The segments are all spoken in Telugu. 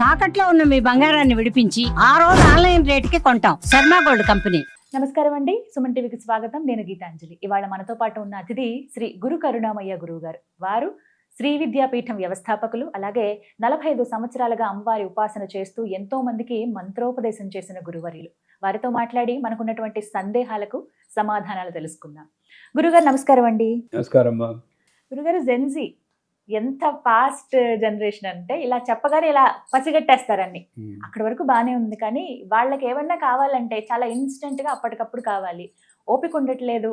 తాకట్లో ఉన్న మీ బంగారాన్ని విడిపించి ఆ రోజు ఆన్లైన్ రేటుకి కొంటాం. Sharma gold company. నమస్కారం అండి. సుమన్ టీవీకి స్వాగతం. నేను గీతాంజలి. ఇవాళ మనతో పాటు ఉన్న అతిథి శ్రీ గురు కరుణామయ్య గురువు గారు వారు శ్రీ విద్యాపీఠం వ్యవస్థాపకులు అలాగే నలభై ఐదు సంవత్సరాలుగా అమ్మవారి ఉపాసన చేస్తూ ఎంతో మందికి మంత్రోపదేశం చేసిన గురువర్యులు. వారితో మాట్లాడి మనకున్నటువంటి సందేహాలకు సమాధానాలు తెలుసుకుందాం. గురుగారు నమస్కారం అండి. నమస్కారం గురుగారు జెన్జీ ఎంత ఫాస్ట్ జనరేషన్ అంటే ఇలా చెప్పగానే ఇలా పసిగట్టేస్తారన్ని. అక్కడి వరకు బాగానే ఉంది కానీ వాళ్ళకి ఏమన్నా కావాలంటే చాలా ఇన్స్టెంట్గా అప్పటికప్పుడు కావాలి. ఓపిక ఉండట్లేదు.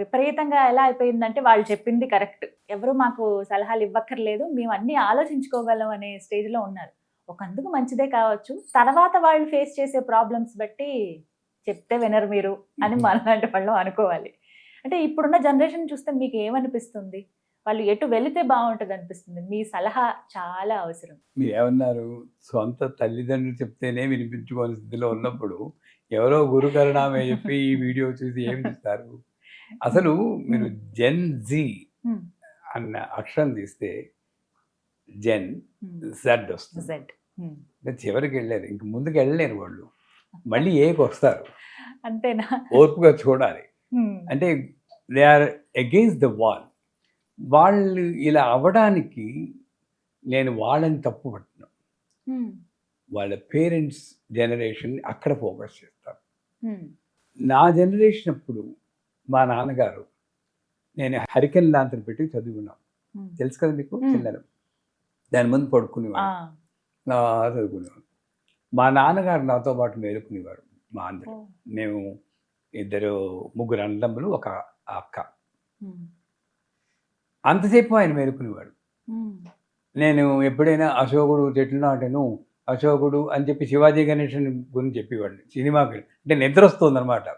విపరీతంగా ఎలా అయిపోయిందంటే వాళ్ళు చెప్పింది కరెక్ట్ ఎవరు మాకు సలహాలు ఇవ్వక్కర్లేదు. మేము అన్ని ఆలోచించుకోగలం అనే స్టేజ్లో ఉన్నారు. ఒకందుకు మంచిదే కావచ్చు. తర్వాత వాళ్ళు ఫేస్ చేసే ప్రాబ్లమ్స్ బట్టి చెప్తే వినరు మీరు అని మనలాంటి వాళ్ళు అనుకోవాలి. అంటే ఇప్పుడున్న జనరేషన్ చూస్తే మీకు ఏమనిపిస్తుంది? వాళ్ళు ఎటు వెళితే బాగుంటుంది అనిపిస్తుంది మీ సలహా చాలా అవసరం. మీరు ఏమన్నారు సొంత తల్లిదండ్రులు చెప్తేనే వినిపించుకోని స్థితిలో ఉన్నప్పుడు ఎవరో గురుకరణామే చెప్పి ఈ వీడియో చూసి ఏమి చూస్తారు? అసలు మీరు జెన్ జీ. అన్న అక్షరం తీస్తే జెన్ జెడ్ వస్తుంది. చివరికి వెళ్ళారు ఇంక ముందుకు వెళ్ళలేరు వాళ్ళు. మళ్ళీ ఏకి వస్తారు? అంతేనా? ఓర్పుగా చూడాలి. అంటే they are against the wall. వాళ్ళు ఇలా అవ్వడానికి నేను వాళ్ళని తప్పు పట్టిన. వాళ్ళ పేరెంట్స్ జనరేషన్ అక్కడ ఫోకస్ చేస్తారు. నా జనరేషన్ అప్పుడు మా నాన్నగారు నేను హరికెన్ లాంతర్ పెట్టి చదువుకున్నాం. తెలుసు కదా మీకు. చిన్నది దాని ముందు పడుకునేవాడు చదువుకునేవాడు మా నాన్నగారు నాతో పాటు మేలుకునేవారు మా అందరు. మేము ఇద్దరు ముగ్గురు అన్నదమ్ములు ఒక అక్క. అంతసేపు ఆయన మేలుకునేవాడు. నేను ఎప్పుడైనా అశోకుడు చెట్లు నాటను అశోకుడు అని చెప్పి శివాజీ గణేషన్ గురించి చెప్పేవాడిని సినిమాకి అంటే నిద్ర వస్తుంది అనమాట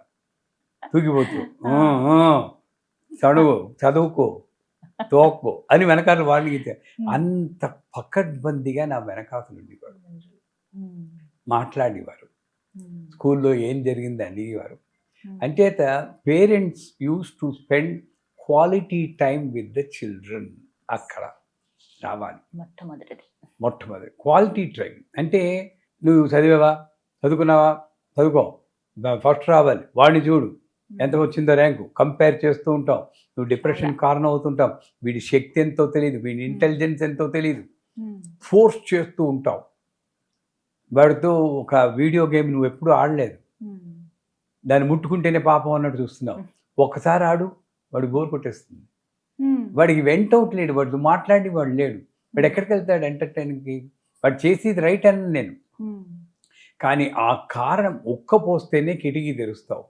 తూగిపోతూ "ఆ, ఆ, చదువు చదువుకో తోక్కో అని వెనకాల Hmm. అంత పకడ్బందీగా నా వెనకాతలు ఉండేవాడు. మాట్లాడేవారు. స్కూల్లో ఏం జరిగింది అనేవారు. అంచేత parents use to spend quality time with the children అక్కడ. రావాలి. మొట్టమొదటిది. మొట్టమొదటి క్వాలిటీ టైం అంటే నువ్వు చదివావా? చదువుకున్నావా? చదువుకో. ఫస్ట్ రావాలి. వాడిని చూడు. ఎంత వచ్చిందో ర్యాంకు. కంపేర్ చేస్తూ ఉంటాం నువ్వు డిప్రెషన్ కారణం అవుతుంటాం వీడి శక్తి ఎంతో తెలియదు వీడి ఇంటెలిజెన్స్ ఎంతో తెలియదు. ఫోర్స్ చేస్తూ ఉంటావు. వాడితో ఒక వీడియో గేమ్ నువ్వు ఎప్పుడూ ఆడలేదు. దాన్ని ముట్టుకుంటేనే పాపం అన్నట్టు చూస్తున్నావు. ఒక్కసారి ఆడు. వాడు బోర్ కొట్టేస్తుంది. వాడికి వెంట అవుట్ లేడు వాడు మాట్లాడి వాడు లేడు. వాడు ఎక్కడికి వెళ్తాడు ఎంటర్టైన్కి వాడు చేసేది రైట్ అని నేను. కానీ ఆ కారణం ఒక్క పోస్తేనే కిటికీ తెరుస్తావు.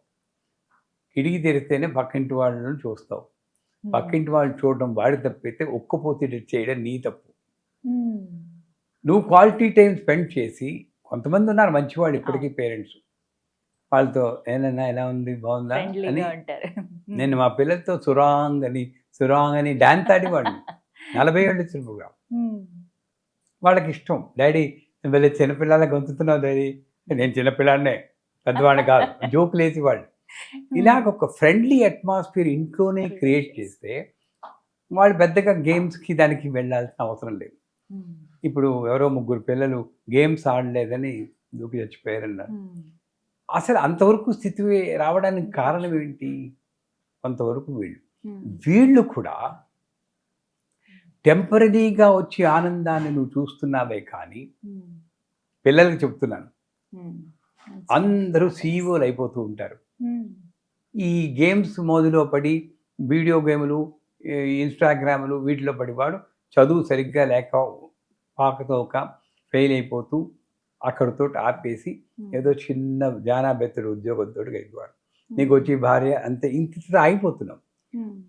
కిటికీ తెరిస్తేనే పక్కింటి వాళ్ళని చూస్తావు. పక్కింటి వాళ్ళు చూడడం వాడి తప్పైతే ఒక్క పోతే చేయడం నీ తప్పు. నువ్వు క్వాలిటీ టైం స్పెండ్ చేసి కొంతమంది ఉన్నారు మంచివాళ్ళు ఇప్పటికీ పేరెంట్స్ వాళ్ళతో ఏనన్నా ఎలా ఉంది? బాగుందా? అని నేను మా పిల్లలతో సురాంగ్ అని సురాంగ్ అని డాన్స్ ఆడేవాడిని. నలభై ఏళ్ళు వచ్చిన ప్రోగ్రామ్ Hmm. వాళ్ళకి ఇష్టం డాడీ వెళ్ళి చిన్నపిల్లల గొంతుతున్నావు డాడీ. నేను చిన్నపిల్లాడినే పెద్దవాడిని కాదు. జోకులు వేసేవాళ్ళు ఇలాగ ఒక ఫ్రెండ్లీ అట్మాస్ఫియర్ ఇంట్లోనే క్రియేట్ చేస్తే వాళ్ళు పెద్దగా గేమ్స్కి దానికి వెళ్ళాల్సిన అవసరం లేదు. ఇప్పుడు ఎవరో ముగ్గురు పిల్లలు గేమ్స్ ఆడలేదని దూకి చచ్చిపోయారన్నారు. అసలు అంతవరకు స్థితి రావడానికి కారణం ఏంటి కొంతవరకు వీళ్ళు. వీళ్ళు కూడా టెంపరీగా వచ్చే ఆనందాన్ని నువ్వు చూస్తున్నావే కానీ. పిల్లలకి చెప్తున్నాను. అందరూ సీఈఓలు అయిపోతూ ఉంటారు. ఈ గేమ్స్ మోదులో పడి వీడియో గేములు ఇన్స్టాగ్రాములు వీటిలో పడి వాడు చదువు సరిగ్గా లేక పాకతోక ఫెయిల్ అయిపోతూ అక్కడితో ఆపేసి. ఏదో చిన్న జానా బెత్తడు ఉద్యోగంతో గడిపాడు నీకు వచ్చి భార్య అంతే ఇంత అయిపోతున్నాం Hmm.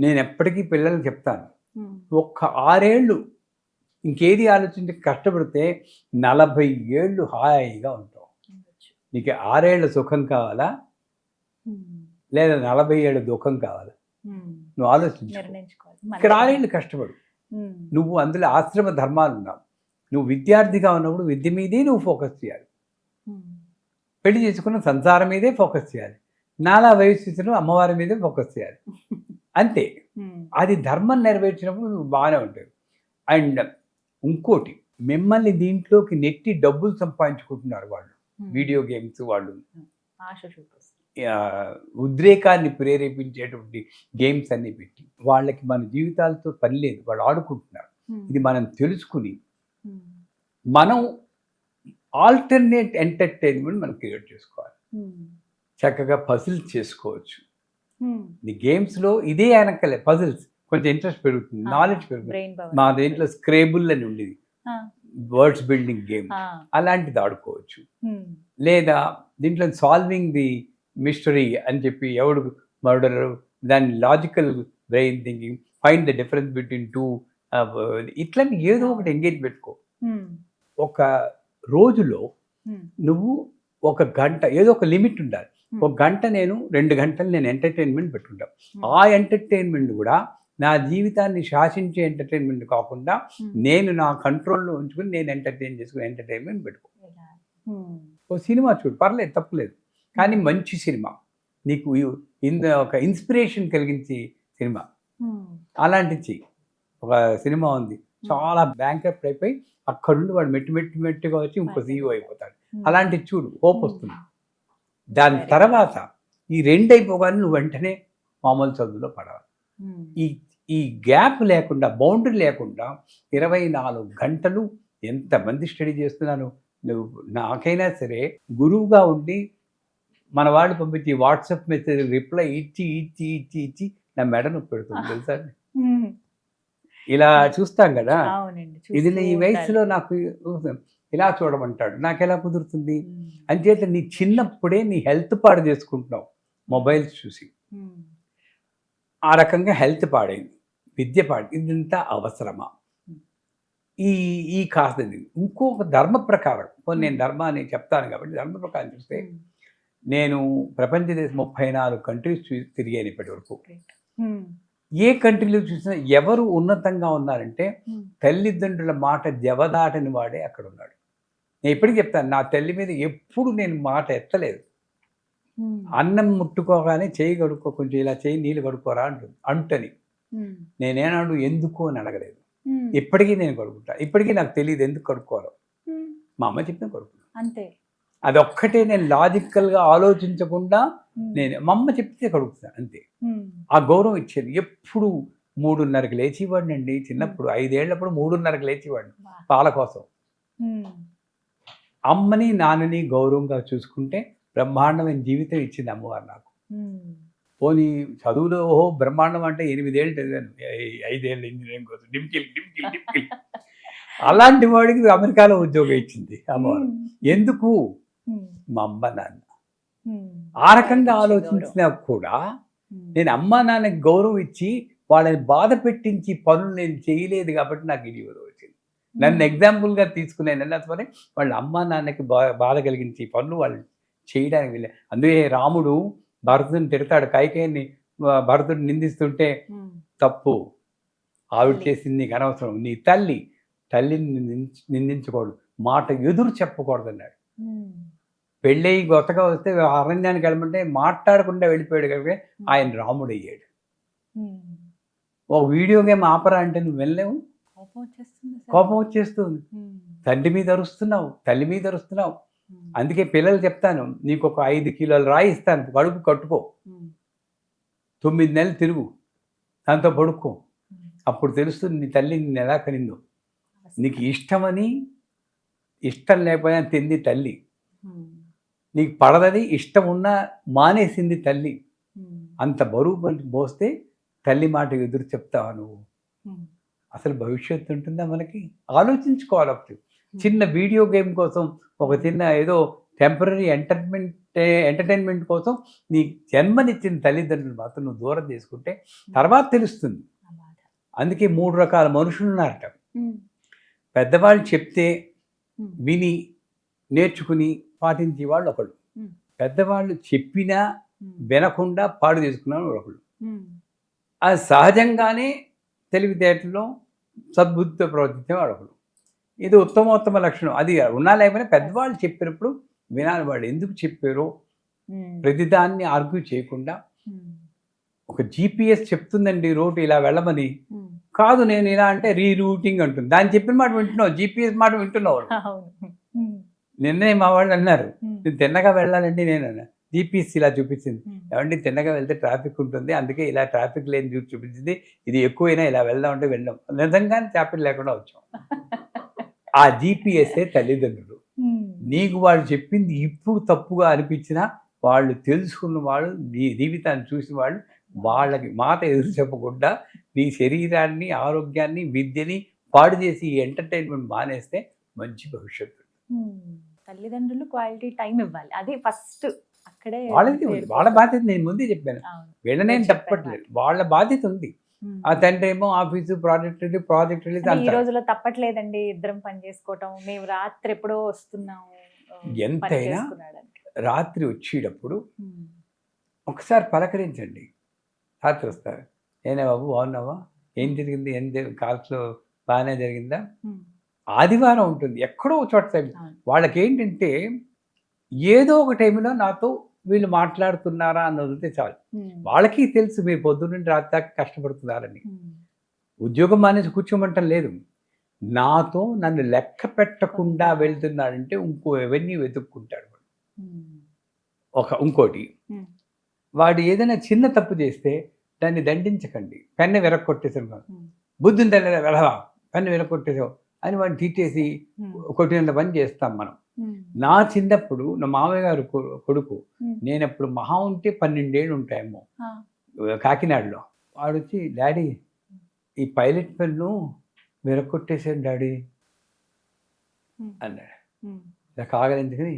నేను ఎప్పటికీ పిల్లలకు చెప్తాను. ఒక్క ఆరేళ్ళు ఇంకేది ఆలోచించి కష్టపడితే నలభై ఏళ్ళు హాయిగా ఉంటావు. నీకు ఆరేళ్ళ సుఖం కావాలా. లేదా నలభై ఏళ్ళ దుఃఖం కావాలా. నువ్వు ఆలోచించు ఇక్కడ. ఆరేళ్ళు కష్టపడు. నువ్వు అందులో ఆశ్రమ ధర్మాలు ఉన్నావు నువ్వు విద్యార్థిగా ఉన్నప్పుడు విద్య మీదే నువ్వు ఫోకస్ చేయాలి. పెళ్ళి చేసుకున్న సంసారం మీదే ఫోకస్ చేయాలి నాలా వయసు అమ్మవారి మీదే ఫోకస్ చేయాలి అంతే. అది ధర్మం నెరవేర్చినప్పుడు నువ్వు బాగానే ఉంటుంది అండ్ ఇంకోటి మిమ్మల్ని దీంట్లోకి నెట్టి డబ్బులు సంపాదించుకుంటున్నారు వాళ్ళు. వీడియో గేమ్స్ వాళ్ళు ఉద్రేకాన్ని ప్రేరేపించేటువంటి గేమ్స్ అన్ని పెట్టి వాళ్ళకి మన జీవితాలతో పని లేదు వాళ్ళు ఆడుకుంటున్నారు. ఇది మనం తెలుసుకుని. మనం ఆల్టర్నేట్ ఎంటర్టైన్మెంట్ మనం క్రియేట్ చేసుకోవాలి. చక్కగా పజిల్స్ చేసుకోవచ్చు. ఈ గేమ్స్లో ఇదే వెనకలే పజిల్స్ కొంచెం ఇంట్రెస్ట్ పెరుగుతుంది నాలెడ్జ్ పెరుగుతుంది మా దేంట్లో స్క్రేబుల్ అని ఉండేది. Words building game. అలాంటిది ఆడుకోవచ్చు. లేదా దీంట్లో సాల్వింగ్ ది మిస్టరీ అని చెప్పి ఎవడు మర్డర్ దాని logical brain thinking find the difference between two ఇట్లాంటి ఏదో ఒకటి ఎంగేజ్ పెట్టుకో. ఒక రోజులో. నువ్వు ఒక గంట ఏదో ఒక లిమిట్ ఉండాలి. ఒక గంట నేను రెండు గంటలు నేను ఎంటర్టైన్మెంట్ పెట్టుకుంటాను. ఆ ఎంటర్టైన్మెంట్ కూడా నా జీవితాన్ని శాసించే ఎంటర్టైన్మెంట్ కాకుండా. నేను నా కంట్రోల్లో ఉంచుకుని నేను ఎంటర్టైన్ చేసుకుని ఎంటర్టైన్మెంట్ పెట్టుకో. ఓ సినిమా చూడు పర్లేదు తప్పులేదు కానీ మంచి సినిమా నీకు ఒక ఇన్స్పిరేషన్ కలిగించే సినిమా. అలాంటిది చెయ్యి ఒక సినిమా ఉంది. చాలా బ్యాంకప్ అయిపోయి అక్కడుండి వాడు మెట్టు మెట్టు మెట్టుగా వచ్చి ఇంకో సీఈఓ అయిపోతాడు. ఉమ్. అలాంటిది చూడు హోప్ వస్తుంది. దాని తర్వాత ఈ రెండు అయిపోగానే నువ్వు వెంటనే మామూలు చదువులో ఉమ్. ఈ ఈ గ్యాప్ లేకుండా బౌండరీ లేకుండా ఇరవై నాలుగు గంటలు ఎంతమంది స్టడీ చేస్తున్నాను నువ్వు నాకైనా సరే గురువుగా ఉండి మన వాళ్ళు పంపించి వాట్సాప్ మెసేజ్ రిప్లై ఇచ్చి ఇచ్చి ఇచ్చి ఇచ్చి నా మెడ నొప్పి పెడుతుంది తెలుసా. ఇలా చూస్తాం కదా. ఇది ఈ వయసులో. నాకు ఇలా చూడమంటాడు. నాకు ఎలా కుదురుతుంది. అంచేత నీ చిన్నప్పుడే నీ హెల్త్ పాడు చేసుకుంటున్నావు మొబైల్స్ చూసి. ఆ రకంగా హెల్త్ పాడైంది. విద్య పాడు ఇదంతా అవసరమా? ఈ ఈ కాస్త ఇంకొక ధర్మ ప్రకారం నేను ధర్మాన్ని చెప్తాను కాబట్టి ధర్మ ప్రకారం చూస్తే. నేను ప్రపంచ దేశం ముప్పై నాలుగు కంట్రీస్ తిరిగాను ఇప్పటి వరకు. ఏ కంట్రీలో చూసినా ఎవరు ఉన్నతంగా ఉన్నారంటే. తల్లిదండ్రుల మాట జవదాటని వాడే అక్కడ ఉన్నాడు నేను ఇప్పటికీ చెప్తాను నా తల్లి మీద ఎప్పుడు నేను మాట ఎత్తలేదు. అన్నం ముట్టుకోగానే చేయి కడుక్కో కొంచెం ఇలా చేయి నీళ్ళు కడుక్కోరా అంటుంది అంటని. నేనేనాడు ఎందుకు అని అడగలేదు. ఇప్పటికీ నేను కడుక్కుంటా ఇప్పటికీ నాకు తెలియదు ఎందుకు కడుక్కోవాలో. మా అమ్మ చెప్పిన కడుక్కున్నా అంతే అదొక్కటే నేను లాజికల్గా ఆలోచించకుండా. నేను మా అమ్మ చెప్తే కడుగుతాను అంతే. ఆ గౌరవం ఇచ్చేది ఎప్పుడు మూడున్నరకు లేచేవాడిని అండి చిన్నప్పుడు ఐదేళ్ళప్పుడు మూడున్నరకు లేచేవాడిని. పాల కోసం. అమ్మని నాన్నని గౌరవంగా చూసుకుంటే బ్రహ్మాండమైన జీవితం ఇచ్చింది అమ్మవారు నాకు. పోనీ చదువులో ఓహో బ్రహ్మాండం అంటే ఎనిమిదేళ్ళు చదివాను ఐదేళ్ళు ఇంజనీరింగ్ కోసం డిమ్కిల్ డిమ్కిల్ డిమ్కిల్ అలాంటి వాడికి అమెరికాలో ఉద్యోగం ఇచ్చింది అమ్మవారు. ఎందుకు. మా అమ్మ నాన్న. ఆ రకంగా. ఆలోచించినా కూడా. నేను అమ్మా నాన్నకి గౌరవం ఇచ్చి వాళ్ళని బాధ పెట్టించి పనులు నేను చేయలేదు కాబట్టి నాకు ఇది వచ్చింది నన్ను ఎగ్జాంపుల్గా తీసుకున్నాను సరే వాళ్ళ అమ్మా నాన్నకి బా బాధ కలిగించి పనులు వాళ్ళు చేయడానికి వెళ్ళే అందుకే రాముడు భరతుని తిడతాడు కైకేయిని భరతుడు నిందిస్తుంటే. తప్పు ఆవిడ. చేసింది నీకు అనవసరం నీ తల్లి తల్లిని నిందించ- నిందించకూడదు మాట ఎదురు చెప్పకూడదు అన్నాడు. పెళ్ళయి కొత్తగా వస్తే అరణ్యానికి వెళ్ళమంటే మాట్లాడకుండా వెళ్ళిపోయాడు కనుక ఆయన రాముడు అయ్యాడు. ఒక వీడియో గేమ్ ఆపరా అంటే నువ్వు వెళ్ళలేవు కోపం వచ్చేస్తుంది. తండ్రి మీద అరుస్తున్నావు తల్లి మీద అరుస్తున్నావు. అందుకే పిల్లలు చెప్తాను నీకు ఒక ఐదు కిలోల రాయి ఇస్తాను కడుపు కట్టుకో. తొమ్మిది నెలలు తిరుగు దాంతో పడుకో. అప్పుడు తెలుస్తుంది నీ తల్లి నిన్ను ఎలా కనిందో నీకు ఇష్టమని ఇష్టం లేకపోయినా తింది తల్లి. నీకు పడదని ఇష్టం ఉన్నా మానేసింది తల్లి ఉమ్. అంత బరువు పని మోస్తే తల్లి మాట ఎదురు చెప్తావా నువ్వు ఉమ్. అసలు భవిష్యత్తు ఉంటుందా మనకి ఆలోచించుకోవాలి అప్పుడు చిన్న వీడియో గేమ్ కోసం ఒక చిన్న ఏదో టెంపరీ ఎంటర్టైన్మెంట్ ఎంటర్టైన్మెంట్ కోసం నీ జన్మనిచ్చిన తల్లిదండ్రులు మాత్రం నువ్వు దూరం చేసుకుంటే తర్వాత తెలుస్తుంది. అందుకే మూడు రకాల మనుషులు ఉన్నారట. పెద్దవాళ్ళు చెప్తే. విని నేర్చుకుని పాటించే వాళ్ళు ఒకళ్ళు. పెద్దవాళ్ళు చెప్పినా. వినకుండా పాడు చేసుకున్న వాళ్ళు ఒకళ్ళు. అది సహజంగానే తెలివితేటల్లో సద్బుద్ధితో ప్రవర్తించే వాడు ఒకడు ఇది ఉత్తమోత్తమ లక్షణం అది ఉన్నా లేకపోయినా పెద్దవాళ్ళు చెప్పినప్పుడు వినాలి వాళ్ళు ఎందుకు చెప్పారో. ప్రతిదాన్ని ఆర్గ్యూ చేయకుండా. ఒక జీపీఎస్ చెప్తుందండి రోడ్డు ఇలా వెళ్ళమని. కాదు నేను ఇలా అంటే రీరూటింగ్ అంటుంది దాన్ని చెప్పిన మాట వింటున్నావు జీపీఎస్ మాట వింటున్నావు నిన్నే మా వాళ్ళు అన్నారు నేను తిన్నగా వెళ్ళాలండి నేను అన్నా జీపీఎస్ ఇలా చూపించింది. ఏమండి తిన్నగా వెళ్తే ట్రాఫిక్ ఉంటుంది అందుకే ఇలా ట్రాఫిక్ లేని చూసి చూపించింది. ఇది ఎక్కువైనా ఇలా వెళ్దాం అంటే వెళ్ళాం. నిజంగానే ట్రాఫిక్ లేకుండా వచ్చాం. ఆ జీపీఎస్ఏ తల్లిదండ్రులు. నీకు వాళ్ళు చెప్పింది ఇప్పుడు తప్పుగా అనిపించినా వాళ్ళు తెలుసుకున్న వాళ్ళు నీ జీవితాన్ని చూసిన వాళ్ళు వాళ్ళకి మాట ఎదురు చెప్పకుండా నీ శరీరాన్ని ఆరోగ్యాన్ని విద్యని పాడు చేసి ఈ ఎంటర్టైన్మెంట్ మానేస్తే మంచి భవిష్యత్తు. తల్లిదండ్రులు క్వాలిటీ టైం ఇవ్వాలి. అది ఫస్ట్ అక్కడే వాళ్ళది వాళ్ళ బాధ్యత నేను ముందే చెప్పాను. వీళ్ళనేం తప్పట్లేదు వాళ్ళ బాధ్యత ఉంది. ఆ తండ్రి ఏమో office project release project release ఈ రోజులో తప్పట్లేదండి ఇద్దరం పని చేసుకోవటం. మేము రాత్రి ఎప్పుడో వస్తున్నాము ఎంతైనా. రాత్రి వచ్చేటప్పుడు ఒకసారి పలకరించండి. రాత్రి వస్తారు. ఏనే బాబు బాగున్నావా? ఏం జరిగింది? ఏం కాల్స్లో బాగానే జరిగిందా? ఆదివారం ఉంటుంది. ఎక్కడో ఒక చోట టైం. వాళ్ళకి ఏంటంటే ఏదో ఒక టైంలో నాతో వీళ్ళు మాట్లాడుతున్నారా అని వదిలితే చాలు. వాళ్ళకి తెలుసు మీరు పొద్దున్న నుండి రాత్రి దాకా కష్టపడుతున్నారని. ఉద్యోగం మానేసి కూర్చోమంటం లేదు. నాతో నన్ను లెక్క పెట్టకుండా వెళ్తున్నాడంటే ఇంకో ఎవరిని వెతుక్కుంటాడు వాడు. ఒక ఇంకోటి. వాడు ఏదైనా చిన్న తప్పు చేస్తే దాన్ని దండించకండి. పెన్ను వెరక్కొట్టేసాను మనం ఉమ్, బుద్ధి ఉందా వెళ్ళవా? పెన్ను వెరక్కొట్టేసావు అని వాడిని తీసేసి కొట్టినంత పని చేస్తాం మనం. నా చిన్నప్పుడు నా మామయ్య గారు కొడుకు ఉమ్. నేను అప్పుడు మహా ఉంటే పన్నెండేళ్ళు ఉంటాయేమో కాకినాడలో. వాడు వచ్చి డాడీ ఈ పైలట్ పెన్ను విరగొట్టేశాను డాడీ అన్నాడు. ఇలా కాగలించుకుని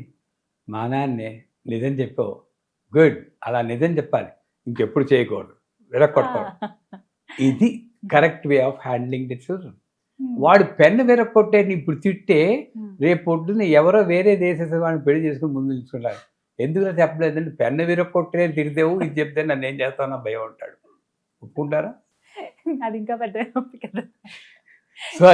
మా నాన్నే నిజం చెప్పావు. గుడ్. అలా నిజం చెప్పాలి. ఇంకెప్పుడు చేయకూడదు. విరగొట్టకూడదు ఇది correct way of handling the children. వాడు పెన్ను విరగొట్టే ఇప్పుడు తిట్టే రేపు పొద్దున్న ఎవరో వేరే దేశ వాడిని పెళ్ళి చేసుకుని ముందు నిల్చుకున్నారు ఎందుకు ఇలా చెప్పలేదంటే పెన్ను విరగొట్టే తిరిగేవు ఇది చెప్తే నన్ను ఏం చేస్తానో భయం ఉంటాడు ఒప్పుకుంటారా? అది ఇంకా పెద్ద కదా. సో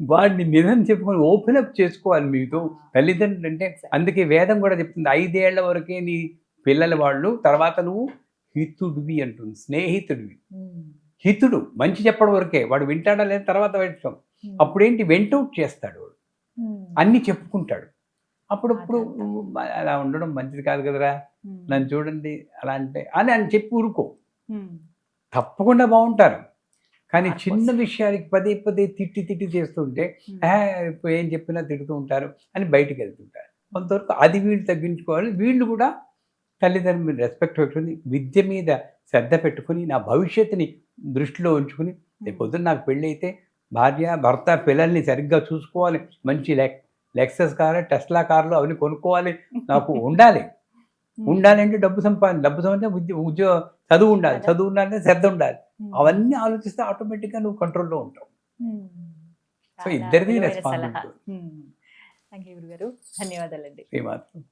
వాడిని నిజం చెప్పుకొని ఓపెన్ అప్ చేసుకోవాలి మీతో. తల్లిదండ్రులు అంటే అందుకే వేదం కూడా చెప్తుంది ఐదేళ్ళ వరకే నీ పిల్లల వాళ్ళు తర్వాత నువ్వు హితుడివి అంటుంది స్నేహితుడివి. హితుడు. మంచి చెప్పడం వరకే. వాడు వింటాడా లేదా తర్వాత వింటాం అప్పుడేంటి? వెంటౌట్ చేస్తాడు వాడు. అన్ని చెప్పుకుంటాడు. అప్పుడప్పుడు అదంతా. "నువ్వు మ- అలా ఉండడం మంచిది కాదు కదరా. నన్ను చూడండి అలా అంటే అని అని చెప్పి ఊరుకో. తప్పకుండా బాగుంటారు. కానీ చిన్న. విషయానికి పదే పదే తిట్టి తిట్టి చేస్తుంటే ఉమ్, "ఏ, ఇప్పుడు ఏం చెప్పినా తిడుతూ ఉంటారు అని బయటికి వెళ్తుంటారు. కొంతవరకు అది వీళ్ళు తగ్గించుకోవాలి. వీళ్ళు కూడా తల్లిదండ్రుల మీద రెస్పెక్ట్ పెట్టుకుని విద్య మీద శ్రద్ధ పెట్టుకుని నా భవిష్యత్తుని దృష్టిలో ఉంచుకుని పొద్దున్న నాకు పెళ్ళి అయితే భార్య భర్త పిల్లల్ని సరిగ్గా చూసుకోవాలి. మంచి లెక్ లెక్సస్ కారు టెస్లా కార్లు అవన్నీ కొనుక్కోవాలి. నాకు ఉండాలి. ఉండాలంటే డబ్బు సంపాదన డబ్బు సంపాదన ఉద్యోగ ఉద్యోగ చదువు ఉండాలి. చదువు ఉండాలంటే శ్రద్ధ ఉండాలి. అవన్నీ ఆలోచిస్తే ఆటోమేటిక్గా నువ్వు కంట్రోల్లో ఉంటావు. సో ఇద్దరిది రెస్పాన్సిబిలిటీ ధన్యవాదాలండి. శ్రీమాత్రం.